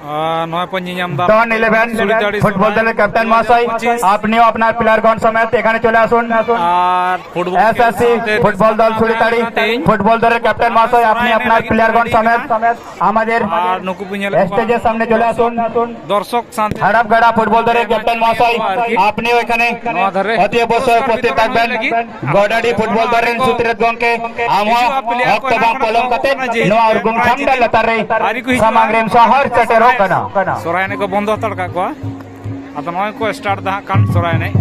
আহ, নয় পঞ্জি নামদার টন ইলেভেন ফুটবল দলের ক্যাপ্টেন মহাশয় আপনিও আপনার প্লেয়ারগণ সমেত এখানে চলে আসুন আর ফুটবল এসএসসি ফুটবল দল ছুরিতাড়ি ফুটবল দলের ক্যাপ্টেন মহাশয় আপনি আপনার প্লেয়ারগণ সমেত আমাদের আর নুকু পুঞ্জালে স্টেজের সামনে চলে আসুন দর্শক শান্তি হাড়াপগাড়া ফুটবল দলের ক্যাপ্টেন মহাশয় আপনিও এখানে অতি অবশ্যই উপস্থিত থাকবেন গডাডি ফুটবল দলের সুত্রেত গংকে আমা ভক্ত বাং কলম কাতে নোয়া উর্গুম খামডা লতারে সামাংরেম শহর চটেরো কানা ᱥᱚᱨᱦᱟᱭ ᱮᱱᱮᱡ ᱠᱚ ᱵᱚᱱᱫᱚ ᱦᱟᱛᱟᱲ ᱠᱟᱜ ᱠᱚᱣᱟ ᱟᱫᱚ ᱱᱚᱜᱼᱚᱭ ᱠᱚ ᱥᱴᱟᱨᱴ ᱫᱟ ᱦᱟᱸᱜ ᱠᱟᱱ ᱥᱚᱨᱦᱟᱭ ᱮᱱᱮᱡ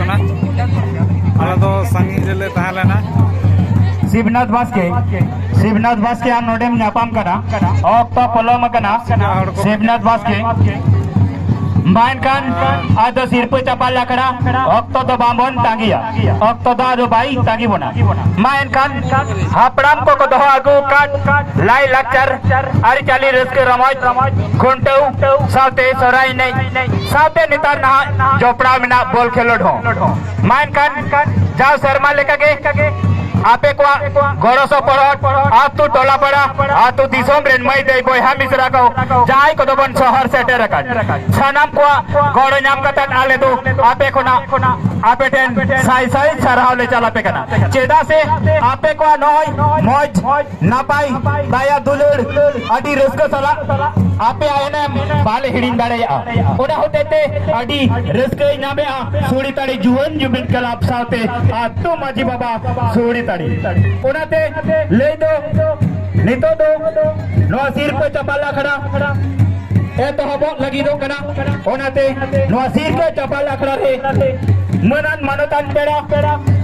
ᱠᱟᱱᱟ ᱟᱞᱮ ᱫᱚ ᱥᱟᱺᱜᱤᱧ ᱨᱮᱞᱮ ᱛᱟᱦᱮᱸ ᱞᱮᱱᱟ शिवनाथ बास्के शिवनाथ बास्के आ नोडेम ᱧᱟᱯᱟᱢ ᱠᱟᱱᱟ ᱚᱠᱛᱚ ᱯᱚᱞᱚᱢ ᱠᱟᱱᱟ शिवनाथ बास्के বায়নকান আদো সিরপুই চাপাল লাকড়া অক্ত দো বামন তাঙ্গিয়া অক্ত দো আদো বাই তাঙ্গিব না মায়নকান হাপড়াম কো দহ আগু কাট লাই লাকচার আরি চালি রিস্কে রমজ ঘুনটেউ সাউতে সরাই নেই সাউতে নেতার না জোপড়া মিনা বল খেলোড হো মায়নকান যাও শর্মা লেকাগে આપે કોવા ગોરસો પરોટ આતુ ટોલાપડા આતુ દિસોમ રેનમઈ દે બોહા મિસરા કો જાય કો દોબન શહર સેટે રકા છનામ કોવા ગોડો નામ કતક આલે દો આપે કોના આપે ટેન સાઈ સાઈ ચરાવલે ચાલ આપે કના ચેદા સે આપે કોવા નોય મોજ ના પાઈ દાયા દુલડ આડી રસ્કો સલા आपे आयना बाल हिड़ीन दाड़ेया ओना होते ते अडी रसकई नामे आ सोड़ी ताड़ी जुवन जुबिन कल आप सावते आ तो माजी बाबा, सोड़ी ताड़ी। ओना ते ले दो नितो दो। नो सिर पे चपाला खड़ा। ए तो हबो लगी दो कना। ओना ते नो सिर पे चपाला खड़ा रे मनन मनतान पेड़ा।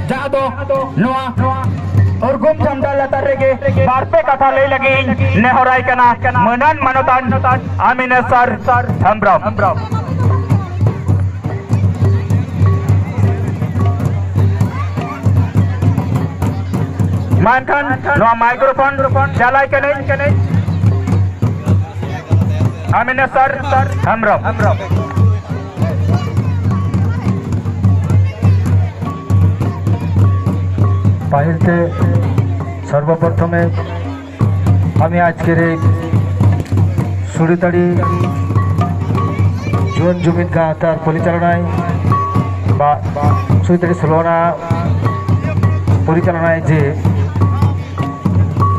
जा दो नोआ और गुम लता रेगे। बारपे कथा ले लगी। नेहराई कना मनन मनोतान। आमिन सर। सर हमराम हमराम मानखान नो माइक्रोफोन। चलाए के नहीं। आमिन सर। सर हमराम हमराम পাহিলতে সর্বপ্রথমে আমি আজকের এই সুরিতাড়ি জুন জুমিন গা তার পরিচালনায় বা সুরিতাড়ি ষোলনা পরিচালনায় যে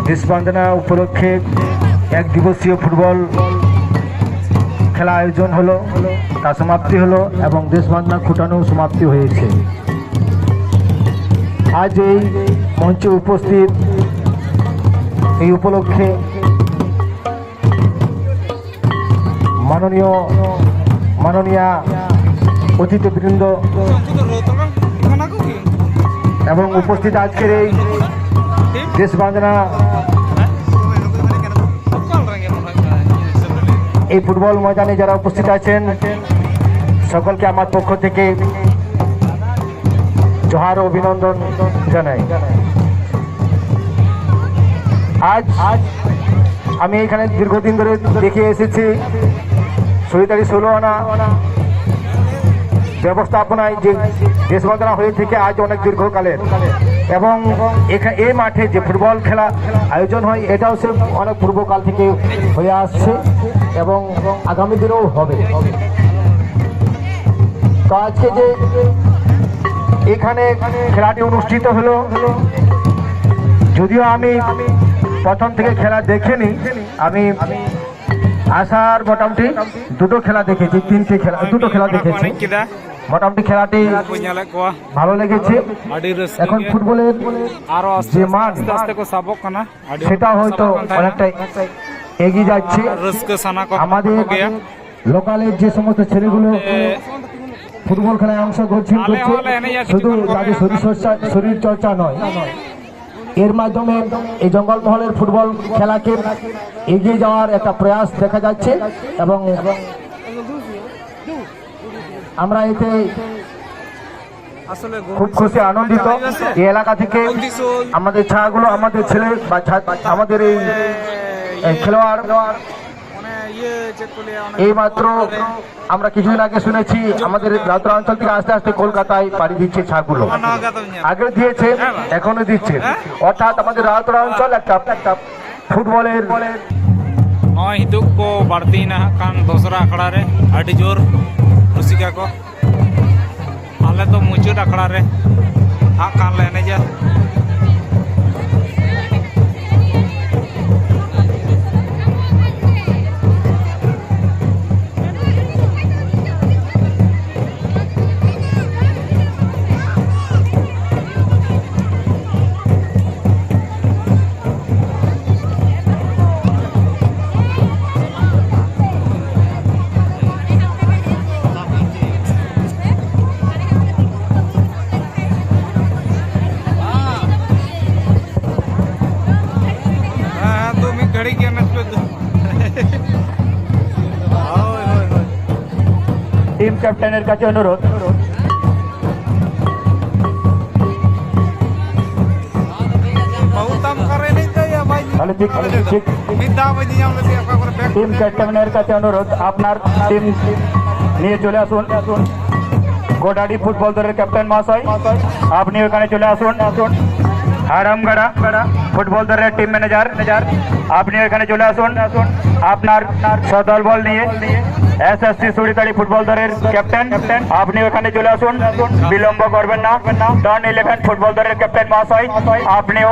দেশবন্দনা উপলক্ষে এক দিবসীয় ফুটবল খেলা আয়োজন হলো, তা সমাপ্তি হলো এবং দেশবন্দনা খুঁটানো সমাপ্তি হয়েছে। আজ এই মঞ্চে উপস্থিত এই উপলক্ষে মাননীয়, মাননীয়া অতিথিবৃন্দ এবং উপস্থিত আজকের এই দেশ বাঁধনা এই ফুটবল ময়দানে যারা উপস্থিত আছেন, সকলকে আমার পক্ষ থেকে জোহার অভিনন্দন জানাই। আজ আজ আমি এখানে দীর্ঘদিন ধরে দেখে এসেছি সরিতারি ষোলো আনা ব্যবস্থাপনায় যে দেশবন্দনা হয়ে থেকে আজ অনেক দীর্ঘকালের। এবং এই মাঠে যে ফুটবল খেলা আয়োজন হয়, এটাও সে অনেক পূর্বকাল থেকে হয়ে আসছে এবং আগামী দিনেও হবে। তো আজকে যে এখানে খেলাটি অনুষ্ঠিত হলো। যদিও আমি প্রথম থেকে খেলা দেখিনি আমি আসার মোটামুটি দুটো খেলা দেখেছি তিনটে খেলা দুটো খেলা দেখেছি। মোটামুটি খেলাটি ভালো লেগেছে। এখন ফুটবলের যে মান সেটা হয়তো অনেকটাই এগিয়ে যাচ্ছে। আমাদের লোকালের যে সমস্ত ছেলেগুলো ফুটবল খেলায় অংশগ্রহণ করছে। শুধু তাদের শরীর চর্চা শরীর চর্চা নয়। এর মাধ্যমে এই জঙ্গলমহলের ফুটবল খেলাকে এগিয়ে যাওয়ার একটা প্রয়াস দেখা যাচ্ছে এবং আমরা এতে খুব খুশি আনন্দিত। এই এলাকা থেকে আমাদের ছায়াগুলো আমাদের ছেলে বা আমাদের এই এই খেলোয়াড় ইয়ে এই মাত্র আমরা কিছুদিন আগে শুনেছি আমাদের রাত্রা অঞ্চল থেকে আস্তে আস্তে কলকাতায় পাড়ি দিচ্ছে ছাড়গুলো আগে দিয়েছে হ্যাঁ, এখনও দিচ্ছে। হ্যাঁ? অর্থাৎ আমাদের রাত্রা অঞ্চল একটা ফুটবলের নয় হিতুক কো বাড়তি না কান দোসরা আখড়া রে আডি জোর রসিকা কো। আলে তো মুচুর আখড়া রে হা কান লেনে যা আপকা করে ব্যাক টিম ক্যাপ্টেনের কাছে অনুরোধ আপনার টিম নিয়ে চলে আসুন। আসুন গোডাডি ফুটবল দলের ক্যাপ্টেন মহাশয় আপনি ওখানে চলে আসুন আসুন। হারামগাড়া ফুটবল দলের টিম ম্যানেজার ম্যানেজার আপনি এখানে চলে আসুন। আসুন আপনার সদল বল নিয়ে এস এস সি সুড়িতাড়ি ফুটবল দলের ক্যাপ্টেন ক্যাপ্টেন আপনি ওখানে চলে আসুন। আসুন বিলম্ব করবেন না। ডন ইলেভেন ফুটবল দলের ক্যাপ্টেন মহাশয়। আপনিও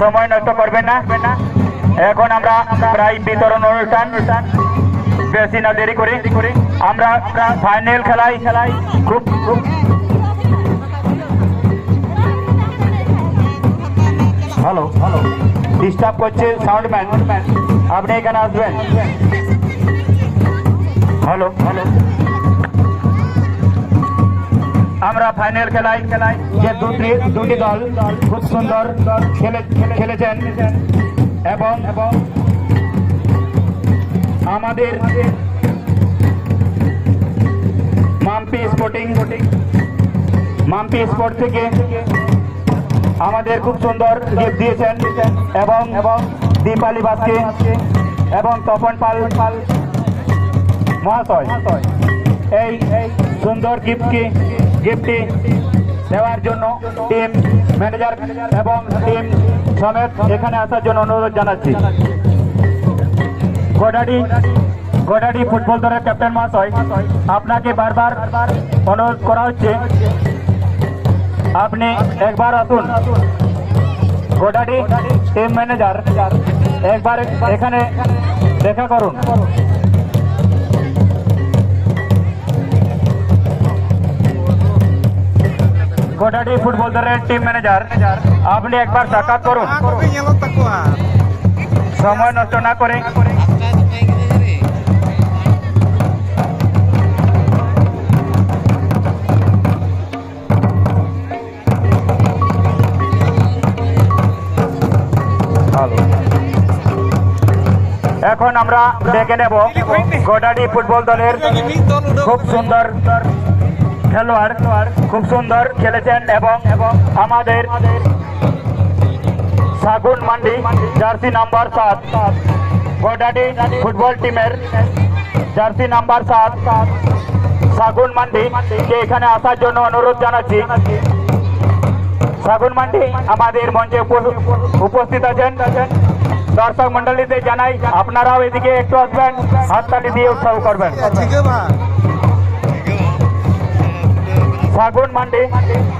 সময় নষ্ট করবেন না। এখন আমরা প্রায় বিতরণ অনুষ্ঠান। বেশি না দেরি করে। আমরা ফাইনাল খেলাই খেলাই খুব খুব হ্যালো হ্যালো ডিস্টার্ব করছে সাউন্ডম্যান আপনি এখানে আসবেন? হ্যালো হ্যালো আমরা ফাইনাল খেলাই। খেলাই যে দুটি দুটি দল খুব সুন্দর খেলে, খেলেছেন। এবং এবং আমাদের মাম্পি স্পোর্টিং মাম্পি স্পোর্ট থেকে আমাদের খুব সুন্দর গিফট দিয়েছেন এবং এবং দীপালি বাসকে এবং তপন পাল পাল মহাশয়। এই সুন্দর গিফটকে গিফটটি দেওয়ার জন্য টিম ম্যানেজার এবং টিম সমেত এখানে আসার জন্য অনুরোধ জানাচ্ছি। গোডাডি গোডাডি ফুটবল দলের ক্যাপ্টেন মহাশয়, আপনাকে বারবার অনুরোধ করা হচ্ছে আপনি একবার আসুন। গোটাটি টিম ম্যানেজার একবার এখানে দেখা করুন। গোটাটি ফুটবল দলের টিম ম্যানেজার আপনি একবার সাক্ষাৎ করুন। সময় নষ্ট না করে এখন আমরা দেখে নেব গোডাডি ফুটবল দলের খুব সুন্দর খেলোয়াড়, খুব সুন্দর খেলেছেন এবং আমাদের সাগুন মান্ডি, জার্সি নাম্বার সাত। গোডাডি ফুটবল টিমের জার্সি নাম্বার সাত, সাগুন মান্ডি, কে এখানে আসার জন্য অনুরোধ জানাচ্ছি। সাগুন মান্ডি আমাদের মঞ্চে উপ- উপস্থিত আছেন। দর্শক মন্ডলীতে জানাই, আপনারাও এদিকে একটু আসবেন, হাততালি দিয়ে উৎসাহ করবেন। ফাগুন মান্ডি,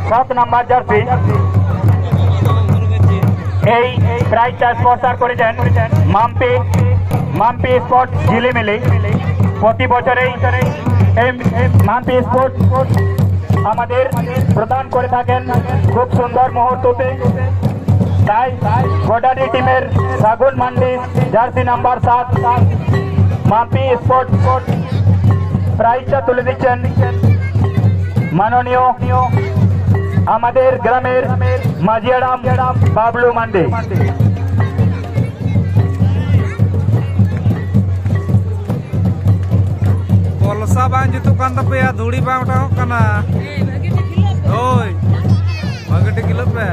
সাত নম্বর জার্সি। এই প্রাইজটা স্পন্সার করেছেন মাম্পি মাম্পি স্পট ঝিলিমিলি। প্রতি বছরেই এই মাম্পি স্পোর্ট আমাদের প্রদান করে থাকেন খুব সুন্দর মুহূর্ততে। তাই গোডারি টিমের সাগুন মান্ডি জার্সি নাম্বার সাত মাম্পি স্পোর্ট প্রাইজটা তুলে দিচ্ছেন মাননীয় আমাদের গ্রামের মাঝিয়ারাম বাবলু মান্ডে ᱠᱚᱞᱥᱟ ᱵᱟᱝ ᱡᱩᱛᱩᱜ ᱠᱟᱱ ᱛᱟᱯᱮᱭᱟ ᱫᱷᱩᱲᱤ ᱵᱟᱝ ᱚᱴᱟᱝᱚᱜ ᱠᱟᱱᱟ ᱳᱭ ᱵᱷᱟᱜᱮ ᱴᱷᱤᱠ ᱠᱷᱮᱞᱳᱜ ᱯᱮ